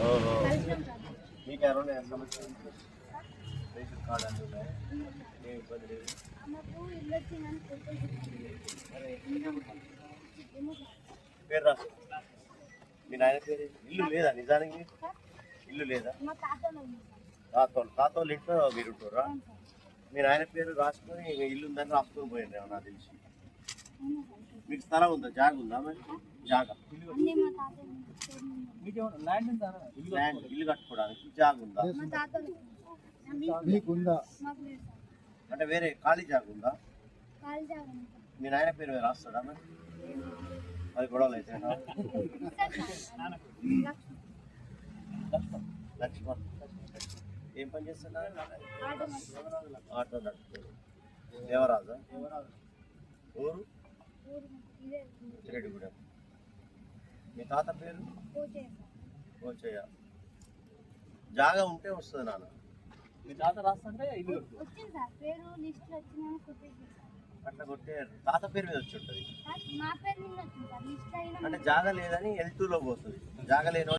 మీకు? Ration card ఏ ఇబ్బంది లేదు. పేరు రాసు మీ నాయన పేరు? ఇల్లు లేదా నిజానికి? ఇల్లు లేదా? తాతోళ్ళు తాతోళ్ళు ఇంట్లో మీరు సార్. మీ నాయన పేరు రాసుకొని ఇల్లు ఉందని రాసుకొని పోయింది నాకు తెలిసి? మీకు స్థలం ఉందా? జాగ ఉందా మరి? జాగ. ల్యాండ్ ఇల్లు కట్టుకోవడానికి జాగ ఉందా? మీకుందా? అంటే వేరే ఖాళీ జాగ ఉందా? మీ నాయన పేరు మీద రాస్తాడా మరి? అది గొడవలు అయితే లక్ష్మణ్. ఏం పని చేస్తున్నారు ఆటో నడుపుతారు దేవరాజా. ఊరు? ఇదే చిరెడ్డిగూడెం మీ తాత పేరు? పోచే సార్. ఓచయ్య జాగా ఉంటే వస్తుంది నాన్న. లిస్ట్లో వచ్చిందని కొట్టేసి సార్. అట్లా కొట్టే తాత పేరు మీద వచ్చి ఉంటుంది. మా అంటే జాగా లేదని ఎల్లో పోతుంది. జాగా లేని